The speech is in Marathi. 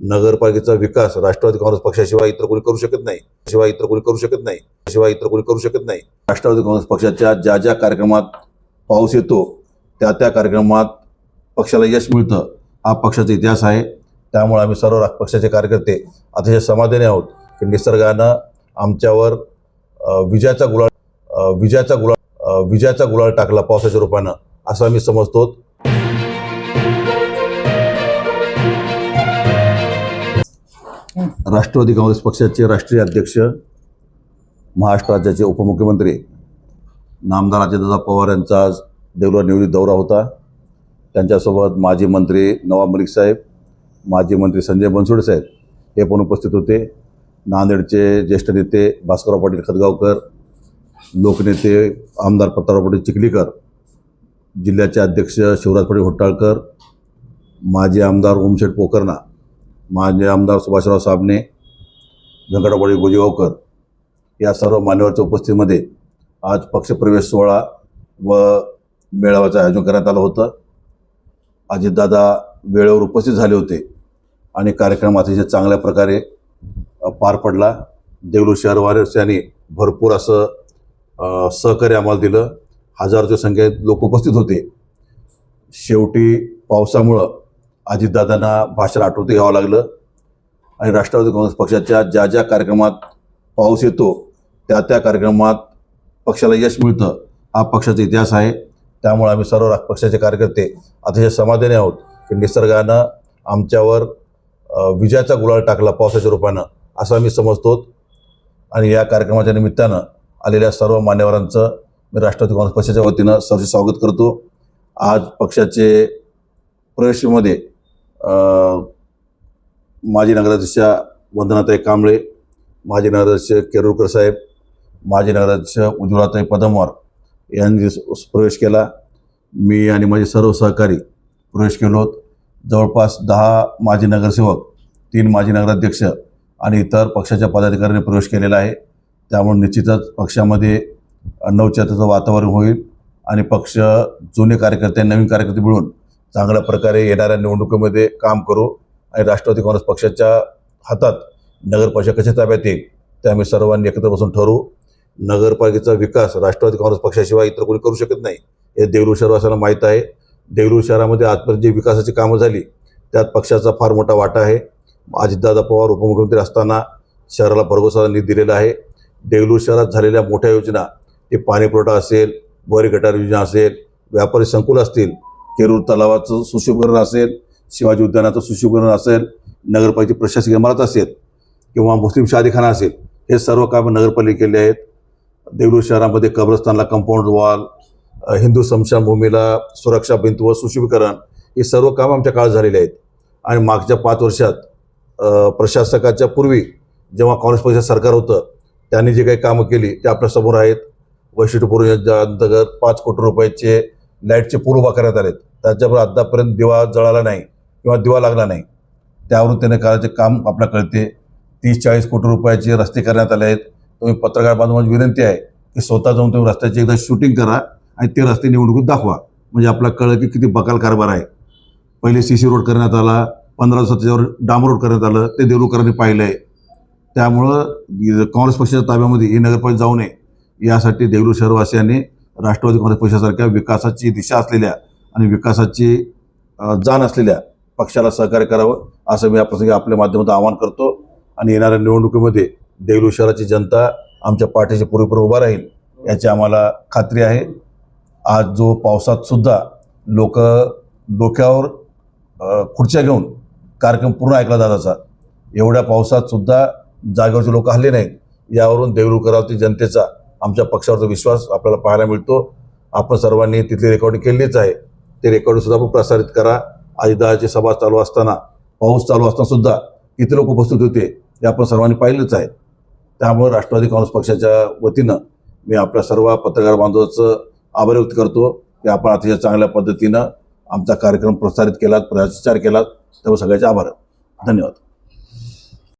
नगरपालिकेचा विकास राष्ट्रवादी काँग्रेस पक्षाशिवाय इतर कोणी करू शकत नाही. शिवाय इतर कोणी करू शकत नाही. शिवाय इतर कोणी करू शकत नाही. राष्ट्रवादी काँग्रेस पक्षाच्या ज्या ज्या कार्यक्रमात पाऊस येतो त्या त्या कार्यक्रमात पक्षाला यश मिळतं हा पक्षाचा इतिहास आहे. त्यामुळे आम्ही सर्व पक्षाचे कार्यकर्ते अतिशय समाधानी आहोत की निसर्गानं आमच्यावर विजयाचा गुलाल विजयाचा गुलाल विजयाचा गुलाल टाकला पावसाच्या रूपानं असं आम्ही समजतो. राष्ट्रवादी काँग्रेस पक्षाचे राष्ट्रीय अध्यक्ष महाराष्ट्र राज्याचे उपमुख्यमंत्री नामदार अजितदादा पवार यांचा आज देवला निवडीत दौरा होता. त्यांच्यासोबत माजी मंत्री नवाब मलिक साहेब माजी मंत्री संजय बनसोडे साहेब हे पण उपस्थित होते. नांदेडचे ज्येष्ठ नेते भास्करराव पाटील खतगावकर लोकनेते आमदार पत्ताराव पाटील चिखलीकर जिल्ह्याचे अध्यक्ष शिवराज पाटील होट्टाळकर माजी आमदार ओमशेठ पोकर्णा माजी आमदार सुभाषराव साबणे व्यंकटराव पाटील गोजेगावकर या सर्व मान्यवरच्या उपस्थितीमध्ये आज पक्षप्रवेश सोहळा व मेळाव्याचं आयोजन करण्यात आलं होतं. अजितदादा वेळेवर उपस्थित झाले होते आणि कार्यक्रम अतिशय चांगल्या प्रकारे पार पडला. देगलूर शहरवासियांनी भरपूर असं सहकार्य आम्हाला दिलं. हजारोच्या संख्येत लोक उपस्थित होते. शेवटी पावसामुळं अजितदादांना भाषण आठवते घ्यावं लागलं. आणि राष्ट्रवादी काँग्रेस पक्षाच्या ज्या ज्या कार्यक्रमात पाऊस येतो त्या त्या कार्यक्रमात पक्षाला यश मिळतं हा पक्षाचा इतिहास आहे. त्यामुळे आम्ही सर्व रा- पक्षाचे कार्यकर्ते अतिशय समाधानी आहोत की निसर्गानं आमच्यावर विजयाचा गुलाल टाकला पावसाच्या रूपानं असं आम्ही समजतो. आणि या कार्यक्रमाच्या निमित्तानं आलेल्या सर्व मान्यवरांचं मी राष्ट्रवादी काँग्रेस पक्षाच्या वतीनं सर्व स्वागत करतो. आज पक्षाचे प्रवेशमध्ये माजी नगराध्यक्षा वंदनाताई कांबळे माजी नगराध्यक्ष केरुरकर साहेब माजी नगराध्यक्ष उज्ज्वलाताई पदमवार यांनी प्रवेश केला. मी आणि माझे सर्व सहकारी प्रवेश केलो जवळपास दहा माजी नगरसेवक तीन माजी नगराध्यक्ष आणि इतर पक्षाच्या पदाधिकाऱ्यांनी प्रवेश केलेला आहे. त्यामुळे निश्चितच पक्षामध्ये नवचेताचं वातावरण होईल आणि पक्ष जुने कार्यकर्ते नवीन कार्यकर्ते मिळून चांगल्या प्रकारे येणाऱ्या निवडणुकीमध्ये काम करू आणि राष्ट्रवादी काँग्रेस पक्षाच्या हातात नगरपालिका कशी ताब्यात येईल ते आम्ही सर्वांनी एकत्र बसून ठरवू. नगरपालिकेचा विकास राष्ट्रवादी काँग्रेस पक्षाशिवाय इतर कोणी करू शकत नाही हे देगलूर शहरवासांना माहीत आहे. देगलूर शहरामध्ये आजपर्यंत जी विकासाची कामं झाली त्यात पक्षाचा फार मोठा वाटा आहे. अजितदादा पवार उपमुख्यमंत्री असताना शहराला भरघोसा निधी दिलेला आहे. देवलूर शहरात झालेल्या मोठ्या योजना ते पाणीपुरवठा असेल वरी गटार योजना असेल व्यापारी संकुल असतील केरूर तलावाचं सुशोभीकरण असेल शिवाजी उद्यानाचं सुशोभीकरण असेल नगरपालिकेची प्रशासकीय इमारत असेल किंवा मुस्लिम शादीखाना असेल हे सर्व कामं नगरपालिकेले आहेत. देवरूर शहरामध्ये कब्रस्तानला कंपाऊंड वॉल हिंदू स्मशानभूमीला सुरक्षा भिंत व सुशोभीकरण ही सर्व कामं आमच्या काळात झालेली आहेत. आणि मागच्या पाच वर्षात प्रशासकाच्या पूर्वी जेव्हा काँग्रेस पक्षाचं सरकार होतं त्यांनी जे काही कामं केली ते आपल्यासमोर आहेत. वैशिष्ट्यपूर्ण योजना अंतर्गत पाच कोटी रुपयाचे लाईटचे पूल उभा करण्यात आलेत. त्याच्यावर आतापर्यंत दिवा जळाला नाही किंवा दिवा लागला नाही. त्यावरून त्याने करायचे काम आपल्याला कळते. तीस चाळीस कोटी रुपयाचे रस्ते करण्यात आले आहेत. तुम्ही पत्रकार बांधवांची विनंती आहे की स्वतः जाऊन तुम्ही रस्त्याची एकदा शूटिंग करा आणि ते रस्ते निवडणुकीत दाखवा. म्हणजे आपल्याला कळलं की किती बकाल कारभार आहे. पहिले सी सी रोड करण्यात आला पंधरा दिवसात त्याच्यावर डाम रोड करण्यात आलं ते देवरूकरांनी पाहिलं आहे त्यामुळं काँग्रेस पक्षाच्या ताब्यामध्ये ही नगरपालिका जाऊ नये. यासाठी देगलूर शहरवासियांनी राष्ट्रवादी काँग्रेस पक्षासारख्या विकासाची दिशा असलेल्या आणि विकासाची जाण असलेल्या पक्षाला सहकार्य करावं असं मी या प्रसंगी आपल्या माध्यमातून आवाहन करतो. आणि येणाऱ्या निवडणुकीमध्ये देगलू शहराची जनता आमच्या पाठीशी पुरेपूर उभा राहील याची आम्हाला खात्री आहे. आज जो पावसात सुद्धा लोक डोक्यावर खुर्च्या घेऊन कार्यक्रम पूर्ण ऐकला दादाचा एवढ्या पावसात सुद्धा जागेवरचे लोक हल्ले नाहीत. यावरून देवरूकरावती जनतेचा आमच्या पक्षावरचा विश्वास आपल्याला पाहायला मिळतो. आपण सर्वांनी तिथली रेकॉर्डिंग केलीच आहे. ते रेकॉर्डिंगसुद्धा आपण प्रसारित करा. आजदाची सभा चालू असताना पाऊस चालू असताना सुद्धा किती लोक उपस्थित होते. हे आपण सर्वांनी पाहिलंच आहे. त्यामुळे राष्ट्रवादी काँग्रेस पक्षाच्या वतीनं मी आपल्या सर्व पत्रकार बांधवाचं आभार व्यक्त करतो. की आपण अतिशय चांगल्या पद्धतीनं आमचा कार्यक्रम प्रसारित केलात प्रचार केलात. त्यामुळे सगळ्याचे आभार. धन्यवाद.